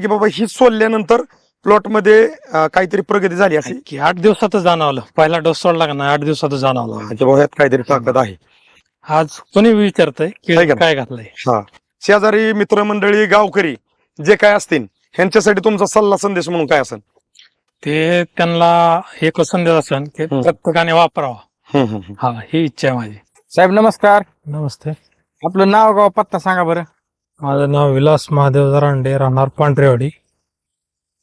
की बाबा ही सोडल्यानंतर प्लॉटमध्ये अं, काहीतरी प्रगती झाली असेल? की आठ दिवसातच जाणवलं. पहिला डोस सोडला का नाही आठ दिवसातच जाणवलं. की बाबा यात काहीतरी ताकद आहे. आज कोणी विचारतंय काय की? काय घातलंय? हा. शेजारी मित्रमंडळी गावकरी जे काय असतील ह्यांच्यासाठी तुमचा सल्ला संदेश म्हणून काय असेल? ते त्यांना एक संदेश असेल की. प्रत्येकाने वापरावा. हा ही इच्छा आहे माझी. साहेब नमस्कार. नमस्ते. आपलं नाव गाव पत्ता सांगा बरं. माझं नाव विलास महादेव जरांडे राहणार पांढरेवाडी.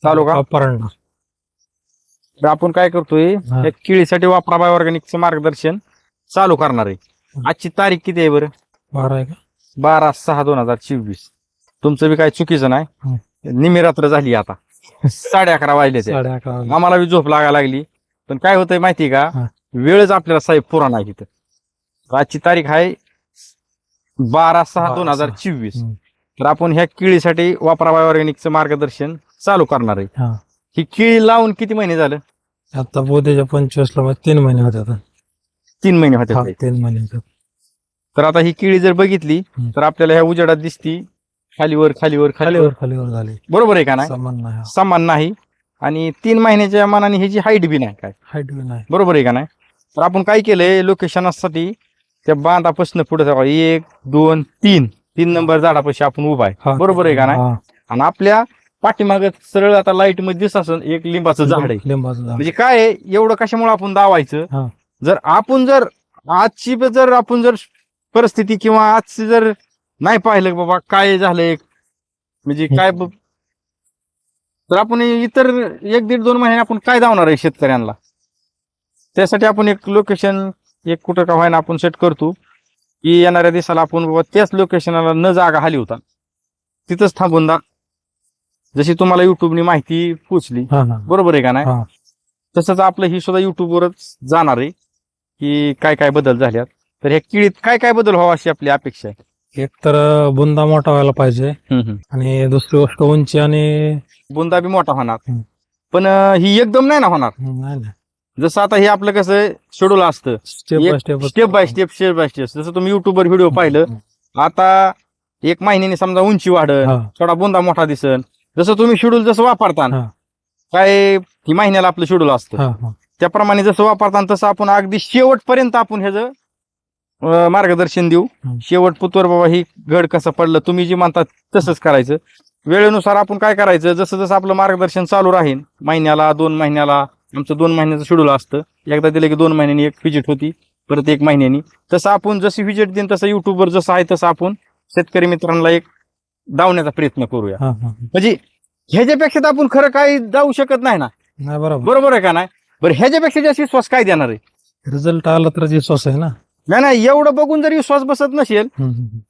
चालू का परांडा. तर आपण काय करतोय हा. या केळीसाठी वापरा बाय ऑर्गॅनिकचं मार्गदर्शन चालू करणार आहे. आजची तारीख किती आहे बरं? बरं आहे का? बारा सहा दोन हजार चोवीस. तुमचं बी काही चुकीचं नाही. निमी रात्र झाली आता. साडे अकरा वाजले ते. साडे अकरा वाजले. आम्हाला बी झोप लागायला लागली. पण काय होतंय माहिती का? हा. वेळच आपल्याला साहेब पुरा नाही तिथं. आजची तारीख आहे बारा सहा बारा दोन हजार सहा. चोवीस. तर आपण ह्या केळीसाठी वापरा बाय ऑर्गॅनिकचं मार्गदर्शन चालू करणार आहे. हा. ही केळी लावून किती महिने झालं? आता बोधेच्या पंचवीसला मग तीन महिने होते आता. तीन महिने होते. हा, तीन महिने होते. तर आता ही केळी जर बघितली. तर आपल्याला ह्या उजेडात दिसती खालीवर खालीवर खालीवर खालीवर खालीवर झाले. बरोबर आहे का नाही? समान नाही. समान नाही. आणि तीन महिन्याच्या मानाने ह्याची हाईट बी नाही काय? हाईट बी नाही. बरोबर आहे का नाही? तर आपण काय केलंय लोकेशनसाठी त्या बांधापासून पुढे जाऊ एक दोन तीन. तीन नंबर झाडापाशी आपण उभा आहे. बरोबर आहे का नाही. आणि आपल्या पाठीमाग सरळ आता लाइटमध्ये दिसत असेल एक लिंबाचं झाड आहे. लिंबाचं म्हणजे काय आहे, एवढं कशामुळे आपण दावायचं. जर आपण जर आजची जर आपण जर परिस्थिती किंवा आजची जर नाही पाहिलं बाबा काय झालंय म्हणजे काय तर आपण इतर एक दीड दोन महिने आपण काय दावणार आहे शेतकऱ्यांना? त्यासाठी आपण एक लोकेशन एक कुठं का व्हायना आपण सेट करतो. की येणाऱ्या दिवसाला आपण बाबा त्याच लोकेशनला न जागा हाली होता. तिथंच थांबून दा जशी तुम्हाला युट्यूबनी माहिती पोचली बरोबर आहे का नाही. तसंच आपलं ही सुद्धा युट्यूबवरच जाणार आहे की काय काय बदल झाल्यात. तर ह्या किळीत काय काय बदल व्हावा अशी आपली अपेक्षा आहे? एक तर बुंदा मोठा व्हायला पाहिजे. आणि दुसरी गोष्ट उंची आणि बुंदा बी मोठा होणार. पण ही एकदम नाही ना होणार? जसं आता हे आपलं कसं शेड्यूल असतं. Step by step step by step जसं तुम्ही युट्यूबवर व्हिडिओ पाहिलं आता एक महिन्याने समजा उंची वाढल थोडा बुंदा मोठा दिसल जसं तुम्ही शेड्यूल जसं वापरता. काय ही महिन्याला आपलं शेड्यूल असतं. त्याप्रमाणे जसं वापरताना तसं आपण अगदी शेवटपर्यंत आपण ह्याचं मार्गदर्शन देऊ. शेवट पुतवर बाबा ही घड कसं पडलं तुम्ही जे म्हणतात तसंच करायचं. वेळेनुसार आपण काय करायचं जसं जसं आपलं मार्गदर्शन चालू राहील महिन्याला दोन महिन्याला आमचं दोन महिन्याचं शेड्यूल असतं. एकदा दिलं की दोन महिन्यांनी एक व्हिजिट होती परत एक महिन्यानी. तसं आपण जशी व्हिजिट देईन तसं युट्यूबवर जसं आहे तसं आपण शेतकरी मित्रांना एक दावण्याचा प्रयत्न करूया. म्हणजे ह्याच्यापेक्षा तर आपण खरं काही जाऊ शकत नाही ना? बरोबर. बरोबर आहे का नाही? बरं ह्याच्यापेक्षा जास्त विश्वास काय देणार आहे? रिझल्ट आला तर विश्वास आहे ना? नाही नाही एवढं बघून जर विश्वास बसत नसेल.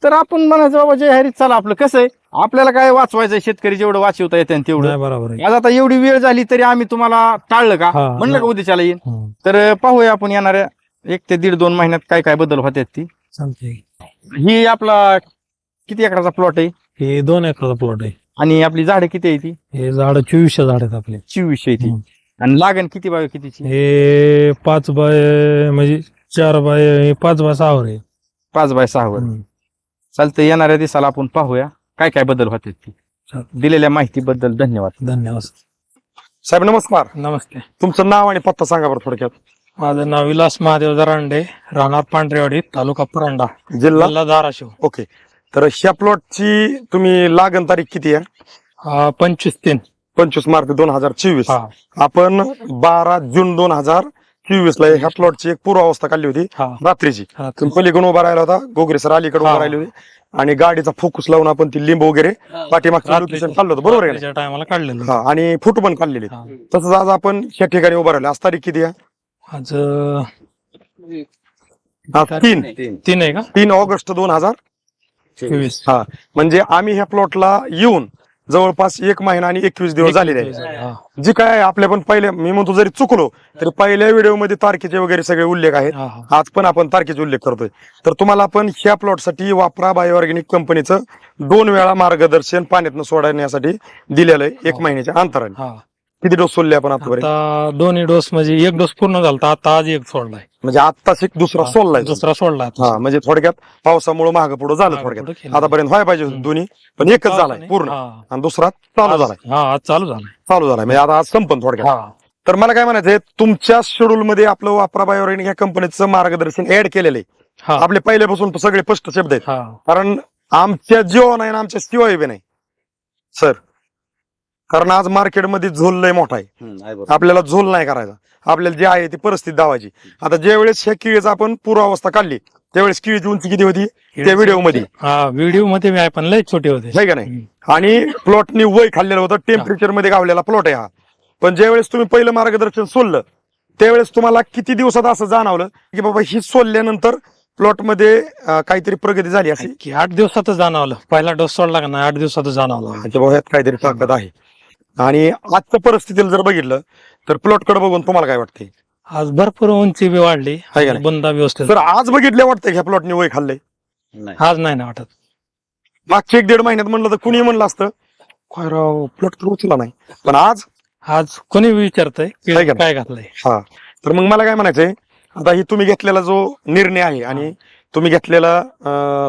तर आपण म्हणायचं बाबा जय हरी चला आपलं कसं आहे? आपल्याला काय वाचवायचं शेतकरी जेवढं वाचवता येते तेवढं. बरोबर आज आता एवढी वेळ झाली तरी आम्ही तुम्हाला टाळलं का? म्हणलं का. उद्याच्याला हम्म. तर पाहूया आपण येणाऱ्या एक ते दीड दोन महिन्यात काय काय बदल होतात ती. ही आपला किती एकराचा प्लॉट आहे? हे दोन एकराचा प्लॉट आहे. आणि आपली झाडं किती आहे ती? हे झाड चोवीसशे झाड आहेत आपले. चोवीसशे ती. आणि लागण किती बाय कितीची? हे पाच बाय म्हणजे चार बाय पाच बाय सहावर आहे. पाच बाय सहावर हम्म. चालतं येणाऱ्या दिवसाला आपण पाहूया. काय काय बदल होतात ती. चालतंय. दिलेल्या माहितीबद्दल धन्यवाद. धन्यवाद. साहेब नमस्कार. नमस्ते. तुमचं नाव आणि पत्ता सांगा बरं थोडक्यात. माझं नाव विलास महादेव जरांडे राहणार पांढरेवाडी तालुका परांडा जिल्हा? जिल्हा धाराशिव. ओके. तर ह्या प्लॉटची तुम्ही लागण तारीख किती आहे? अं, पंचवीस तीन. पंचवीस मार्च दोन हजार चोवीस. हा. आपण बारा जून दोन हजार चोवीस ला ह्या प्लॉटची एक पूर्वावस्था काढली होती. हा. रात्रीची. हा, पलीकडून उभा राहिला होता. गोगरे सर अलीकडे उभा हा. राहिली होती. आणि गाडीचा फोकस लावून आपण ती लिंब वगैरे पाठीमागचं लोकेशन काढलं होतं. बरोबर आहे टायमाला काढलेलं. हा. आणि फोटो पण काढलेले. हा. तसंच आज आपण ह्या ठिकाणी उभा राहिलो. आज तारीख किती आहे? आज अं, आज तीन. तीन. आहे का? तीन ऑगस्ट दोन हजार चोवीस. हा. म्हणजे आम्ही ह्या प्लॉटला येऊन जवळपास एक महिना आणि एकवीस दिवस झालेले आहे. जे काय आपल्या पण पहिले मी म्हणतो जरी चुकलो तरी पहिल्या व्हिडिओमध्ये तारखेचे वगैरे सगळे उल्लेख आहेत. आज पण आपण तारखेचे उल्लेख करतोय. तर तुम्हाला आपण ह्या प्लॉटसाठी वापरा बायो ऑर्गॅनिक कंपनीचं दोन वेळा मार्गदर्शन पाण्यातनं सोडण्यासाठी दिलेलं आहे एक महिन्याच्या अंतराने. किती डोस सोडले आपण आतापर्यंत? आता दोन्ही डोस म्हणजे एक डोस पूर्ण झाला आता आज एक सोडलाय. म्हणजे आत्ताच एक दुसरा सोडलाय दुसरा सोडला आता. हा म्हणजे थोडक्यात पावसामुळे महाग पुढे झालं मागं थोडक्यात. केलं. आतापर्यंत व्हायला पाहिजे होतं हम्म. दोन्ही पण एकच झालाय पूर्ण. हा. आणि दुसरा चालू झालाय. आज- हा आज चालू झालाय. चालू झालाय. म्हणजे आता आज संपन थोडक्यात. हा. तर मला काय म्हणायचंय तुमच्या शेड्यूल मध्ये आपलं वापरा बायोरेनिक या कंपनीचं मार्गदर्शन ऍड केलेलं आहे. हा. आपले पहिल्यापासून सगळे स्पष्ट शब्द आहेत. हा. कारण आमच्या जिओ नाही आणि आमच्या शिवाय बी नाही. सर कारण आज मार्केटमध्ये झोल लय मोठा आहे. हम्म, आहे बरोबर. आपल्याला झोल नाही करायचा. आपल्याला जे आहे ती परिस्थिती दावायची. आता ज्या वेळेस ह्या किळीचा आपण पूर्वावस्था काढली त्यावेळेस किळीची उंची किती होती? त्या व्हिडिओमध्ये हा व्हिडिओमध्ये मी आहे पण लय छोटे होते. आहे का नाही. आणि प्लॉटनी वय खाल्लेलं होतं टेम्परेचरमध्ये गावलेला प्लॉट आहे हा. पण ज्यावेळेस तुम्ही पहिलं मार्गदर्शन सोडलं त्यावेळेस तुम्हाला किती दिवसात असं जाणवलं की बाबा ही सोडल्यानंतर प्लॉटमध्ये अं, काहीतरी प्रगती झाली असेल? की आठ दिवसातच जाणवलं. पहिला डोस सोडला का नाही आठ दिवसातच जाणवलं. अच्छा बाबा ह्यात काहीतरी ताकद आहे. आणि आजच्या परिस्थितीला जर बघितलं तर प्लॉटकडे बघून तुम्हाला काय वाटते आज भरपूर उंची बी वाढली. आहे का नाही? बंदा व्यवस्थित तर आज बघितलं वाटतंय ह्या प्लॉटनी वय खाल्लंय? नाही. आज नाही ना वाटत. मागच्या एक दीड महिन्यात म्हणलं तर कुणी म्हणलं असतं काय राव प्लॉट तर उचला नाही. पण आज आज कोणी विचारतय की आहे का नाही? काय घातलंय? हा. तर मग मला काय म्हणायचंय आता ही तुम्ही घेतलेला जो निर्णय आहे आणि तुम्ही घेतलेला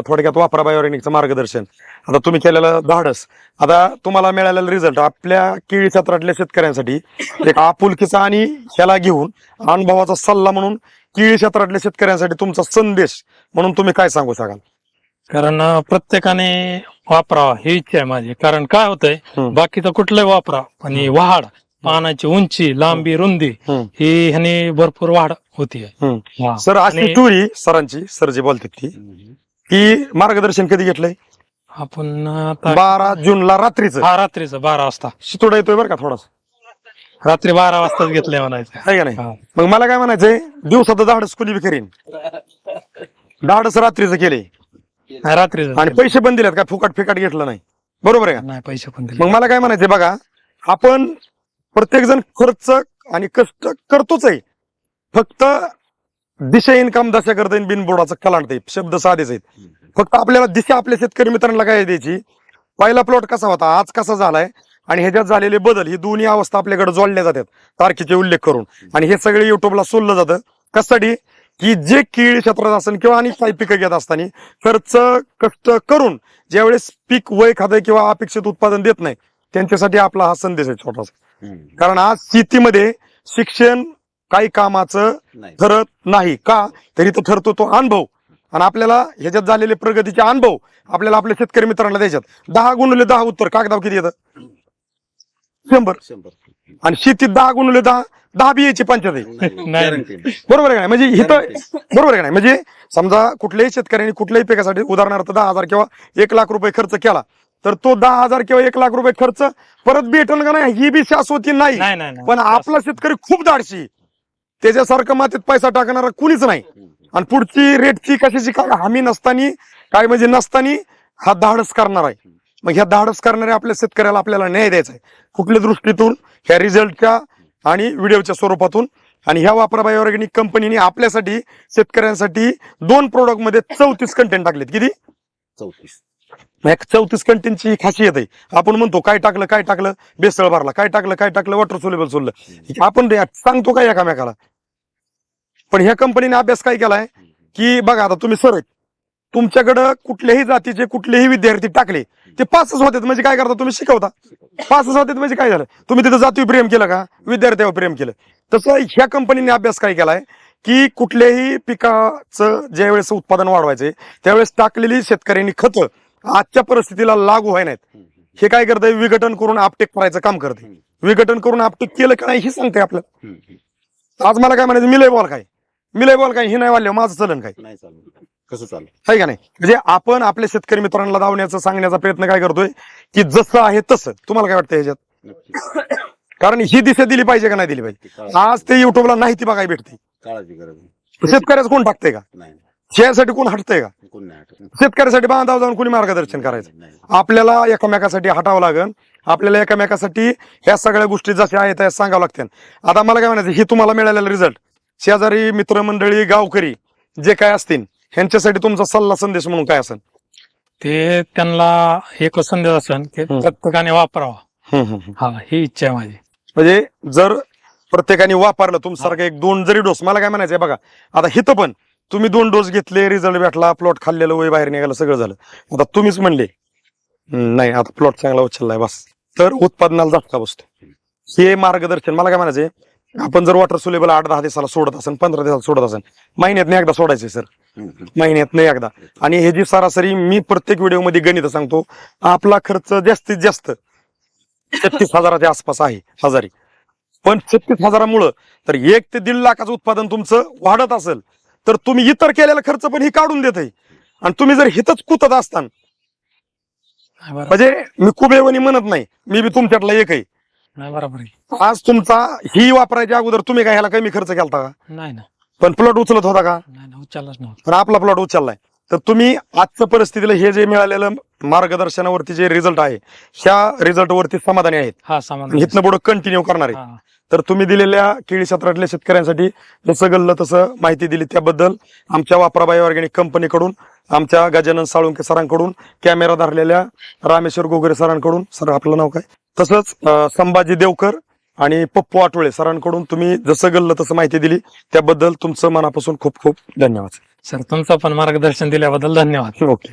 थोडक्यात वापरा बायोरेनिकचं मार्गदर्शन. आता तुम्ही केलेलं धाडस. आता तुम्हाला मिळालेला रिझल्ट आपल्या केळी क्षेत्रातल्या शेतकऱ्यांसाठी एक आपुलकीचा आणि ह्याला घेऊन अनुभवाचा सल्ला म्हणून केळी क्षेत्रातल्या शेतकऱ्यांसाठी तुमचा संदेश म्हणून तुम्ही काय सांगू शकाल? कारण प्रत्येकाने वापरावा ही इच्छा आहे माझी. कारण काय होतंय. बाकीचं कुठलंही वापरा आणि वाढ. पानाची उंची लांबी रुंदी. ही ह्याने भरपूर वाढ होतीये. हम्म. हा. सर अशी टुरी सरांची सर जे बोलतात ती. मार्गदर्शन कधी घेतलंय? आपण आता बारा जूनला रात्रीचं. हा रात्रीचं बारा वाजता. शितोडा येतोय बरं का थोडासा? रात्री बारा वाजताच घेतलंय म्हणायचं. आहे का नाही? हा. मग मला काय म्हणायचंय दिवसाचं धाडस कुणी बी करीन. धाडस रात्रीचं केले नाही, रात्रीचं आणि पैसे पण दिलेत का? फुकट फिकट घेतलं नाही. बरोबर आहे का? नाही पैसे पण दिले मग मला काय म्हणायचंय बघा आपण प्रत्येकजण खर्च आणि कष्ट करतोच आहे. फक्त दिशा इन्कम दशा करता बिनबोडाचं कलांड शब्द साधेच आहेत. फक्त आपल्याला दिशा आपल्या शेतकरी मित्रांना काय द्यायची? पहिला प्लॉट कसा होता? आज कसा झालाय? आणि ह्याच्यात झालेले बदल ही दोन्ही अवस्था आपल्याकडे जोडल्या जातात तारखेचे उल्लेख करून. आणि हे सगळे युट्यूबला सोडलं जातं. कशासाठी? की जे केळी क्षेत्रात असेल किंवा आणि काही पिकं घेत असताना खर्च कष्ट करून ज्यावेळेस पीक वय खातं किंवा अपेक्षित उत्पादन देत नाही त्यांच्यासाठी आपला हा संदेश आहे छोटासा. कारण आज शेतीमध्ये शिक्षण काही कामाचं. ठरत नाही. का? तरी तो ठरतो तो अनुभव. आणि आपल्याला ह्याच्यात झालेले प्रगतीचे अनुभव आपल्याला आपल्या शेतकरी मित्रांना द्यायच्यात दहा गुणले दहा उत्तर. कागदाव किती येतं? शंभर. शंभर. आणि शेतीत दहा गुणले दहा दहा बी यायची पंचायत आहे. नाही. Guarantee. बरोबर आहे का म्हणजे इथं बरोबर आहे का नाही? म्हणजे समजा कुठल्याही शेतकऱ्यांनी कुठल्याही पिकासाठी उदाहरणार्थ दहा हजार किंवा एक लाख रुपये खर्च केला. तर तो दहा हजार किंवा एक लाख रुपये खर्च परत भेटल का नाही ही बी शाश्वती नाही. नाही नाही नाही. पण आपला शेतकरी खूप धाडशी. त्याच्यासारखं मातीत पैसा टाकणारा कुणीच नाही. आणि पुढची रेटची कशाची काय हमी नसतानी काय म्हणजे नसतानी हा धाडस करणार आहे. मग ह्या धाडस करणाऱ्या आपल्या शेतकऱ्याला आपल्याला न्याय द्यायचा आहे. कुठल्या दृष्टीतून? ह्या रिझल्टच्या आणि व्हिडिओच्या स्वरूपातून. आणि ह्या वापराबाई ऑर्गॅनिक कंपनीने आपल्यासाठी शेतकऱ्यांसाठी दोन प्रोडक्टमध्ये चौतीस कंटेंट टाकलेत. किती? चौतीस. चौतीस कंटेनची खासियत आहे. आपण म्हणतो काय टाकलं काय टाकलं? बेसळ भरला. काय टाकलं काय टाकलं? वॉटर सोलेबल सोडलं. आपण सांगतो काय एकामेकाला? पण ह्या कंपनीने अभ्यास काय केलाय? की बघा आता तुम्ही सर तुमच्याकडं कुठल्याही जातीचे कुठलेही विद्यार्थी टाकले ते पासच होतात. म्हणजे काय करता तुम्ही? शिकवता. पासच होतात म्हणजे काय झालं? तुम्ही तिथं जातीवर प्रेम केलं का? विद्यार्थ्यावर प्रेम केलं. तसं ह्या कंपनीने अभ्यास काय केलाय? की कुठल्याही पिकाचं ज्यावेळेस उत्पादन वाढवायचे त्यावेळेस टाकलेली शेतकऱ्यांनी खतं आजच्या परिस्थितीला लागू व्हाय नाहीत. हे काय करतंय? विघटन करून आपटेक करायचं काम करते विघटन करून आपटेक केलं का नाही हे सांगते आपल्याला. आज मला काय म्हणायचं? मिलय बॉल काय मिलय बॉल काय हे नाही वाढलं माझं चलन काय? नाही चालू कसं चालू आहे का नाही? म्हणजे आपण आपल्या शेतकरी मित्रांना धावण्याचा सांगण्याचा प्रयत्न काय करतोय? की जसं आहे तसं. तुम्हाला काय वाटतं ह्याच्यात? कारण ही दिशा दिली पाहिजे का नाही दिली पाहिजे? आज ते युट्यूबला नाही ती बघायला भेटते. शेतकऱ्याचं कोण टाकतंय का? नाही. शेअरसाठी कोण हटतंय का? कोण नाही आठवत. शेतकऱ्यासाठी बांधाव जाऊन कोणी मार्गदर्शन करायचं? नाही. आपल्याला एकमेकासाठी हटावं लागेल आपल्याला एकमेकासाठी ह्या सगळ्या गोष्टी जशा आहेत त्या सांगावं लागतील आता मला काय म्हणायचं हे तुम्हाला मिळालेलं रिझल्ट शेजारी मित्रमंडळी गावकरी जे काय असतील ह्यांच्यासाठी तुमचा सल्ला संदेश म्हणून काय असेल? ते त्यांना एक संदेश असेल की हम्म. प्रत्येकाने वापरावा. हा ही इच्छा आहे माझी. म्हणजे जर प्रत्येकाने वापरलं तुमच्यासारखं एक दोन जरी डोस मला काय म्हणायचंय बघा. आता हिथं पण तुम्ही दोन डोस घेतले रिझल्ट भेटला प्लॉट खाल्लेलं वय बाहेर निघालं सगळं झालं. आता तुम्हीच म्हणले नाही आता प्लॉट चांगला उचललाय बस. तर उत्पादनाला झटका बसतो. हे मार्गदर्शन मला काय म्हणायचंय आपण जर वॉटर सुलेबल आठ दहा दिवसाला सोडत असेल पंधरा दिवसाला सोडत असेल महिन्यात एकदा सोडायचे सर महिन्यात नाही एकदा. आणि हे जी सरासरी मी प्रत्येक व्हिडिओमध्ये गणित सांगतो आपला खर्च जास्तीत जास्त छत्तीस हजाराच्या आसपास आहे हजारी. पण छत्तीस हजारामुळं तर एक ते दीड लाखाचं उत्पादन तुमचं वाढत असेल तर तुम्ही इतर केलेला खर्च पण ही काढून देत आहे. आणि तुम्ही जर हिथच कुतत असताना म्हणजे मी कुबेवणी म्हणत नाही मी बी तुमच्यातला एक आहे. नाही बरोबर आहे. आज तुमचा ही वापरायच्या अगोदर तुम्ही काय ह्याला कमी खर्च केलता का? नाही ना. पण प्लॉट उचलत होता का? नाही ना उच्चारलाच नव्हता. पण आपला प्लॉट उचललाय. तर तुम्ही आजच्या परिस्थितीला हे जे मिळालेलं मार्गदर्शनावरती जे रिझल्ट आहे ह्या रिझल्ट वरती समाधानी आहेत. हा सामान इथनं पुढे कंटिन्यू करणार आहे हा तर तुम्ही दिलेल्या केळी क्षेत्रातल्या शेतकऱ्यांसाठी जसं गल्लं तसं माहिती दिली. त्याबद्दल आमच्या वापराबाई ऑर्गॅनिक कंपनीकडून आमच्या गजानन साळुंके सरांकडून कॅमेरा धरलेल्या रामेश्वर गोगरे सरांकडून सर आपलं नाव काय? तसंच अं, संभाजी देवकर आणि पप्पू आठवळे सरांकडून तुम्ही जसं गल्लं तसं माहिती दिली. त्याबद्दल तुमचं मनापासून खूप खूप धन्यवाद सर तुमचं पण मार्गदर्शन दिल्याबद्दल धन्यवाद. ओके.